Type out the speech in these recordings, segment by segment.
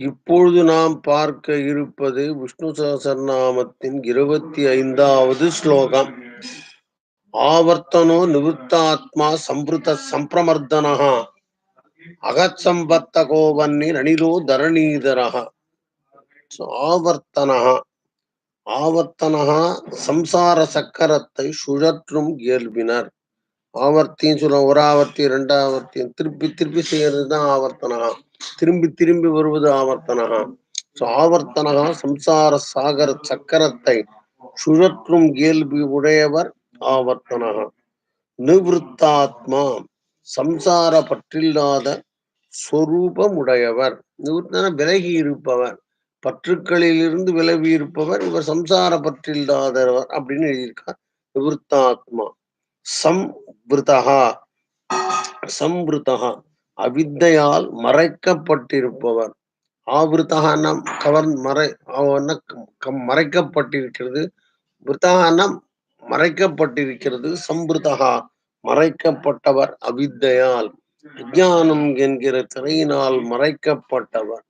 இப்பொழுது நாம் பார்க்க இருப்பது விஷ்ணு சகசரநாமத்தின் இருபத்தி ஐந்தாவது ஸ்லோகம். ஆவர்த்தனோ நிவத்தாத்மா சம்பிருத சம்பிரமர்தனः அகச்சம்பர்த்தகோ கோவன்னி அணிலோ தரணீதரக ஆவர்த்தனகா ஆவர்த்தனகா சம்சார சக்கரத்தை சுழற்றும் இயல்பினர். ஆவர்த்தின்னு சொல்லுவோம் ஒரு ஆவர்த்தி ரெண்டாவர்த்தி திருப்பி திருப்பி செய்யறது தான் ஆவர்த்தனகா திரும்பி திரும்பி வருவது ஆவர்த்தனகா? ஸோ ஆவர்த்தனகா சம்சார சாகர சக்கரத்தை சுழற்றும் இயல்பு உடையவர் ஆவர்த்தனகா. நிவிருத்தாத்மா சம்சார பற்றில்லாத சொரூபமுடையவர். நிவர்த்தன விலகி இருப்பவர் பற்றுக்களிலிருந்து விலகி இருப்பவர் இவர் சம்சார பற்றில்லாதவர் அப்படின்னு எழுதியிருக்கார். நிவர்த்தாத்மா. சம்விருதா சம்விருதா அவித்தையால் மறைக்கப்பட்டிருப்பவர். ஆவிருத்தகானம் கவர் மறை அவன மறைக்கப்பட்டிருக்கிறது. விருத்தகான மறைக்கப்பட்டிருக்கிறது. சம்பிருதகா மறைக்கப்பட்டவர் அவித்தையால். விஞ்ஞானம் என்கிற திரையினால் மறைக்கப்பட்டவர்.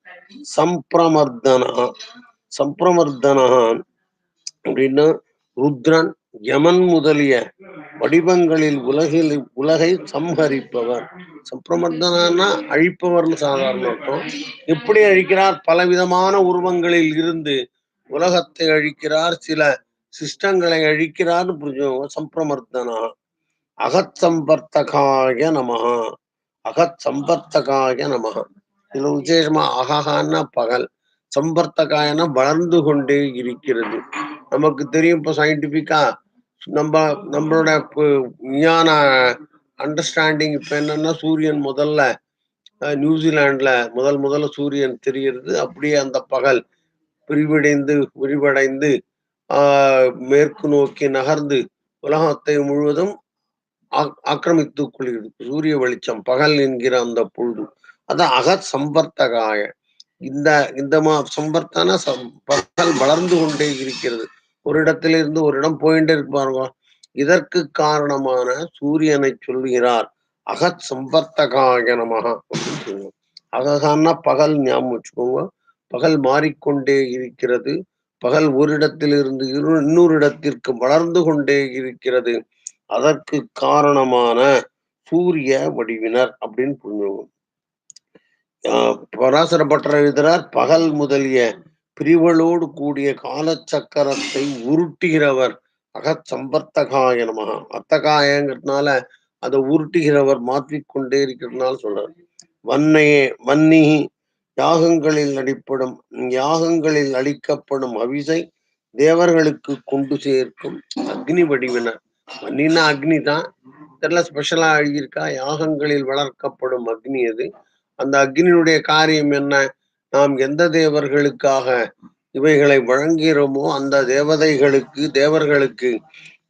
சம்பிரமர்தனா சம்பிரமர்தனா அப்படின்னா ருத்ரன் யமன் முதலிய வடிவங்களில் உலகில் உலகை சம்ஹரிப்பவர். சம்பிரமர்தனா அழிப்பவர்னு சாதாரண அர்த்தம். எப்படி அழிக்கிறார்? பலவிதமான உருவங்களில் இருந்து உலகத்தை அழிக்கிறார். சில சிஸ்டங்களை அழிக்கிறார்னு புரிஞ்சுக்கோங்க சம்பிரமர்த்தனா அகத் சம்பர்த்தகாய நமகா அகத் சம்பர்த்தகாய நமஹ. இதுல விசேஷமா அகஹான்னா பகல். சம்பர்த்தகாயனா வளர்ந்து கொண்டே இருக்கிறது. நமக்கு தெரியும். இப்போ சயின்டிபிக்கா நம்ம நம்மளோட விஞ்ஞான அண்டர்ஸ்டாண்டிங் இப்ப என்னன்னா சூரியன் முதல்ல நியூசிலாண்டில் முதல் முதல்ல சூரியன் தெரிகிறது. அப்படியே அந்த பகல் விரிவடைந்து விரிவடைந்து ஆஹ் மேற்கு நோக்கி நகர்ந்து உலகத்தை முழுவதும் ஆக்- ஆக்கிரமித்துக் கொள்கிறது. சூரிய வெளிச்சம் பகல் என்கிற அந்த பொழுது. அதான் அகத் சம்பர்த்தகாய இந்த இந்த மா சம்பர்த்தன சம்- பகல் வளர்ந்து கொண்டே இருக்கிறது. ஒரு இடத்திலிருந்து ஒரு இடம் போயிட்டே இருப்பாருங்க இதற்கு காரணமான சூரியனை சொல்கிறார் அகத் சம்பர்த்தகாய அப்படின்னு சொல்லுவோம் அககான்னா பகல் ஞாபகம் வச்சுக்கோங்க. பகல் மாறிக்கொண்டே இருக்கிறது. பகல் ஒரு இடத்திலிருந்து இரு- இன்னொரு இடத்திற்கு வளர்ந்து கொண்டே இருக்கிறது. அதற்கு காரணமான சூரிய வடிவினர் அப்படின்னு புரிஞ்சுக்கணும் ஆஹ் பராசர பட்டர் எழுதுறார் பகல் முதலிய பிரிவளோடு கூடிய காலச்சக்கரத்தை உருட்டுகிறவர் அகச்சம்பர்த்தகாய நமக அத்தகாயங்கிறதுனால அதை உருட்டுகிறவர் மாற்றிக்கொண்டே இருக்கிறதுனால சொல்றார். வன்னையே வன்னி யாகங்களில் அடிப்படும் யாகங்களில் அளிக்கப்படும் அவிசை தேவர்களுக்கு கொண்டு சேர்க்கும் அக்னி வடிவினர். வன்னின்னா அக்னி தான். தெரியல ஸ்பெஷலா எழுதியிருக்கா? யாகங்களில் வளர்க்கப்படும் அக்னி அது அந்த அக்னியினுடைய காரியம் என்ன? நாம் எந்த தேவர்களுக்காக இவைகளை வழங்குகிறோமோ அந்த தேவதைகளுக்கு தேவர்களுக்கு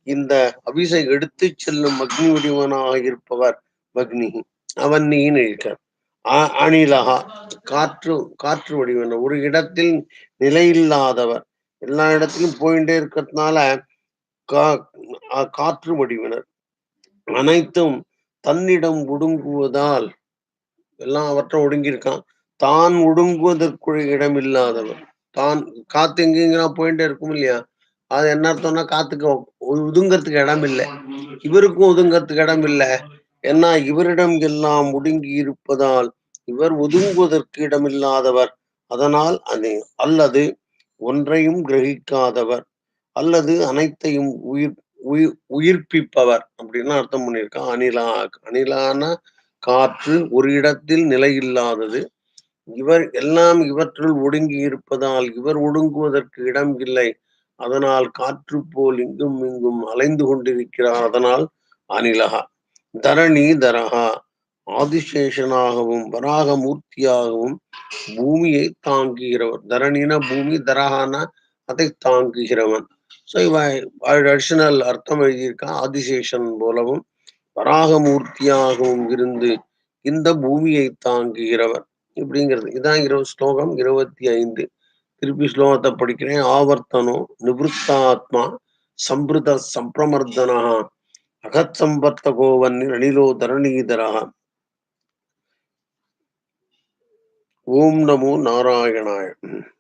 இந்த அபிஷை எடுத்து செல்லும் அக்னி வடிவனாக இருப்பவர் அக்னி. அவன் இருக்கார் அ- அணிலகா காற்று காற்று வடிவன. ஒரு இடத்தில் நிலையில்லாதவர். எல்லா இடத்திலும் போயிட்டே இருக்கிறதுனால கா அ- காற்று வடிவினர். அனைத்தும் தன்னிடம் ஒடுங்குவதால் எல்லாம் அவற்றை ஒடுங்கியிருக்கான். தான் ஒடுங்குவதற்கு இடம் இல்லாதவர். தான் காத்து எங்கெங்கெல்லாம் போயிட்டே இருக்கும் இல்லையா? அது என்ன அர்த்தம்னா காத்துக்கு ஒதுங்கிறதுக்கு ஒதுங்கறதுக்கு இடம் இல்லை. இவருக்கும் ஒதுங்கறதுக்கு இடம் இல்லை. ஏன்னா இவரிடம் எல்லாம் ஒடுங்கி இருப்பதால் இவர் ஒதுங்குவதற்கு இடமில்லாதவர் அதனால் அது அல்லது ஒன்றையும் கிரகிக்காதவர். அல்லது அனைத்தையும் உயிர் உயிர் உயிர்ப்பிப்பவர் அப்படின்னு அர்த்தம் பண்ணியிருக்கான். அணிலா அணிலான காற்று ஒரு இடத்தில் நிலையில்லாதது. இவர் எல்லாம் இவற்றுள் ஒடுங்கி இருப்பதால் இவர் ஒடுங்குவதற்கு இடம் இல்லை. அதனால் காற்று போல் இங்கும் இங்கும் அலைந்து கொண்டிருக்கிறார். அதனால் அனிலகா தரணி தரகா ஆதிசேஷனாகவும் வராக மூர்த்தியாகவும் பூமியை தாங்குகிறவர். தரணின பூமி தரகான அதை தாங்குகிறவன். ஸோ இவ அடிஷனல் அர்த்தம் எழுதியிருக்கான். ஆதிசேஷன் போலவும் வராக மூர்த்தியாகவும் இருந்து இந்த பூமியை தாங்குகிறவர். இப்படிங்கிறது. இதான் இருபது ஸ்லோகம் இருபத்தி ஐந்து. திருப்பி ஸ்லோகத்தை படிக்கிறேன். ஆவர்த்தனோ நிவத்தாத்மா சம்பிருத சம்பிரமர்தனா அகத் சம்பர்த்தகோவன் அணிலோ தரணீதரா. ஓம் நமோ நாராயணாயன்